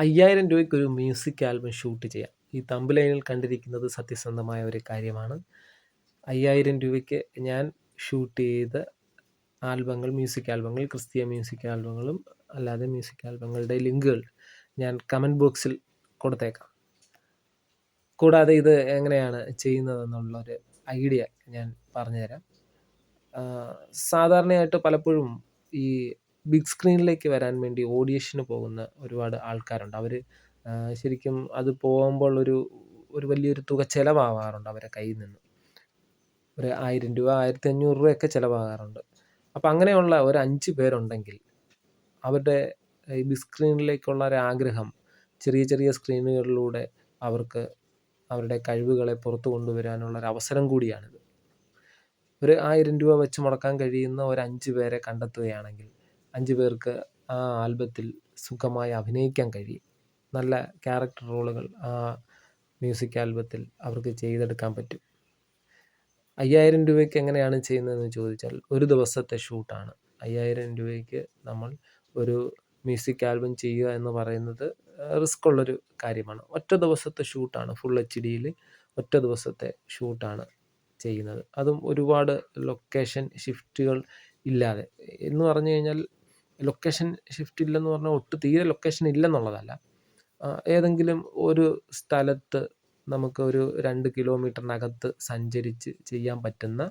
അയ്യായിരം രൂപയ്ക്ക് ഒരു മ്യൂസിക് ആൽബം ഷൂട്ട് ചെയ്യാം. ഈ തമ്പ് ലൈനിൽ കണ്ടിരിക്കുന്നത് സത്യസന്ധമായ ഒരു കാര്യമാണ്. അയ്യായിരം രൂപയ്ക്ക് ഞാൻ ഷൂട്ട് ചെയ്ത ആൽബങ്ങൾ മ്യൂസിക് ആൽബങ്ങൾ ക്രിസ്തീയ മ്യൂസിക് ആൽബങ്ങളും അല്ലാതെ മ്യൂസിക് ആൽബങ്ങളുടെ ലിങ്കുകൾ ഞാൻ കമന്റ് ബോക്സിൽ കൊടുത്തേക്കാം. കൂടാതെ ഇത് എങ്ങനെയാണ് ചെയ്യുന്നതെന്നുള്ളൊരു ഐഡിയ ഞാൻ പറഞ്ഞുതരാം. സാധാരണയായിട്ട് പലപ്പോഴും ഈ ബിഗ് സ്ക്രീനിലേക്ക് വരാൻ വേണ്ടി ഓഡിയേഷന് പോകുന്ന ഒരുപാട് ആൾക്കാരുണ്ട്. അവർ ശരിക്കും അത് പോകുമ്പോൾ ഒരു ഒരു വലിയൊരു തുക ചിലവാകാറുണ്ട് അവരെ കയ്യിൽ നിന്ന്. ഒരു ആയിരം രൂപ ആയിരത്തി അഞ്ഞൂറ് രൂപയൊക്കെ ചിലവാകാറുണ്ട്. അപ്പം അങ്ങനെയുള്ള ഒരു അഞ്ച് പേരുണ്ടെങ്കിൽ അവരുടെ ഈ ബിഗ് സ്ക്രീനിലേക്കുള്ള ഒരു ആഗ്രഹം ചെറിയ ചെറിയ സ്ക്രീനുകളിലൂടെ അവർക്ക് അവരുടെ കഴിവുകളെ പുറത്തു കൊണ്ടുവരാനുള്ള ഒരു അവസരം കൂടിയാണിത്. ഒരു ആയിരം രൂപ വെച്ച് മുടക്കാൻ കഴിയുന്ന ഒരു അഞ്ച് പേരെ കണ്ടെത്തുകയാണെങ്കിൽ അഞ്ച് പേർക്ക് ആ ആൽബത്തിൽ സുഖമായി അഭിനയിക്കാൻ കഴിയും. നല്ല ക്യാരക്ടർ റോളുകൾ ആ മ്യൂസിക് ആൽബത്തിൽ അവർക്ക് ചെയ്തെടുക്കാൻ പറ്റും. അയ്യായിരം രൂപയ്ക്ക് എങ്ങനെയാണ് ചെയ്യുന്നതെന്ന് ചോദിച്ചാൽ ഒരു ദിവസത്തെ ഷൂട്ടാണ്. അയ്യായിരം രൂപയ്ക്ക് നമ്മൾ ഒരു മ്യൂസിക് ആൽബം ചെയ്യുക എന്ന് പറയുന്നത് റിസ്ക് ഉള്ളൊരു കാര്യമാണ്. ഒറ്റ ദിവസത്തെ ഷൂട്ടാണ് ഫുൾ എച്ച് ഡിയിൽ ഒറ്റ ദിവസത്തെ ഷൂട്ടാണ് ചെയ്യുന്നത്. അതും ഒരുപാട് ലൊക്കേഷൻ ഷിഫ്റ്റുകൾ ഇല്ലാതെ. എന്ന് പറഞ്ഞു കഴിഞ്ഞാൽ ലൊക്കേഷൻ ഷിഫ്റ്റ് ഇല്ലെന്ന് പറഞ്ഞാൽ ഒട്ട് തീരെ ലൊക്കേഷൻ ഇല്ലെന്നുള്ളതല്ല. ഏതെങ്കിലും ഒരു സ്ഥലത്ത് നമുക്ക് ഒരു രണ്ട് കിലോമീറ്ററിനകത്ത് സഞ്ചരിച്ച് ചെയ്യാൻ പറ്റുന്ന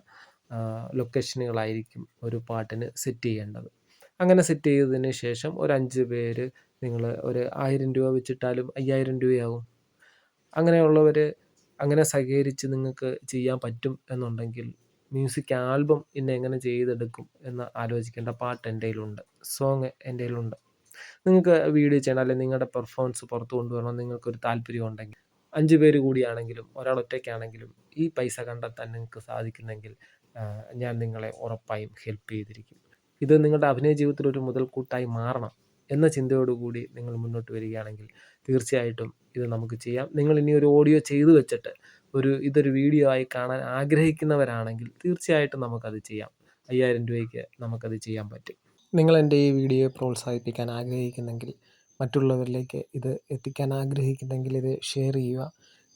ലൊക്കേഷനുകളായിരിക്കും ഒരു പാട്ടിന് സെറ്റ് ചെയ്യേണ്ടത്. അങ്ങനെ സെറ്റ് ചെയ്തതിന് ശേഷം ഒരു അഞ്ച് പേര് നിങ്ങൾ ഒരു ആയിരം രൂപ വെച്ചിട്ടാലും അയ്യായിരം രൂപയാവും. അങ്ങനെയുള്ളവർ അങ്ങനെ സഹകരിച്ച് നിങ്ങൾക്ക് ചെയ്യാൻ പറ്റും എന്നുണ്ടെങ്കിൽ മ്യൂസിക് ആൽബം ഇന്ന് എങ്ങനെ ചെയ്തെടുക്കും എന്ന് ആലോചിക്കേണ്ട പാട്ട് എന്റെ കയ്യിലുണ്ട്. സോങ് എന്റെ കയ്യിലുണ്ട്. നിങ്ങൾക്ക് വീഡിയോ ചെയ്യണം അല്ലെങ്കിൽ നിങ്ങളുടെ പെർഫോമൻസ് പുറത്തു കൊണ്ടുവരണം നിങ്ങൾക്കൊരു താല്പര്യം ഉണ്ടെങ്കിൽ. അഞ്ച് പേര് കൂടിയാണെങ്കിലും ഒരാൾ ഒറ്റയ്ക്കാണെങ്കിലും ഈ പൈസ കണ്ടെത്താൻ നിങ്ങൾക്ക് സാധിക്കുന്നെങ്കിൽ ഞാൻ നിങ്ങളെ ഉറപ്പായും ഹെൽപ്പ് ചെയ്തിരിക്കും. ഇത് നിങ്ങളുടെ അഭിനയ ജീവിതത്തിൽ ഒരു മുതൽക്കൂട്ടായി മാറണം എന്ന ചിന്തയോടുകൂടി നിങ്ങൾ മുന്നോട്ട് വരികയാണെങ്കിൽ തീർച്ചയായിട്ടും ഇത് നമുക്ക് ചെയ്യാം. നിങ്ങൾ ഇനി ഒരു ഓഡിയോ ചെയ്തു വെച്ചിട്ട് ഒരു ഇതൊരു വീഡിയോ ആയി കാണാൻ ആഗ്രഹിക്കുന്നവരാണെങ്കിൽ തീർച്ചയായിട്ടും നമുക്കത് ചെയ്യാം. അയ്യായിരം രൂപയ്ക്ക് നമുക്കത് ചെയ്യാൻ പറ്റും. നിങ്ങൾ എന്റെ ഈ വീഡിയോ പ്രോത്സാഹിപ്പിക്കാൻ ആഗ്രഹിക്കുന്നെങ്കിൽ മറ്റുള്ളവരിലേക്ക് ഇത് എത്തിക്കാൻ ആഗ്രഹിക്കുന്നെങ്കിൽ ഇത് ഷെയർ ചെയ്യുക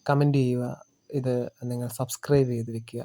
കമന്റ് ചെയ്യുക ഇത് നിങ്ങൾ സബ്സ്ക്രൈബ് ചെയ്ത് വെക്കുക.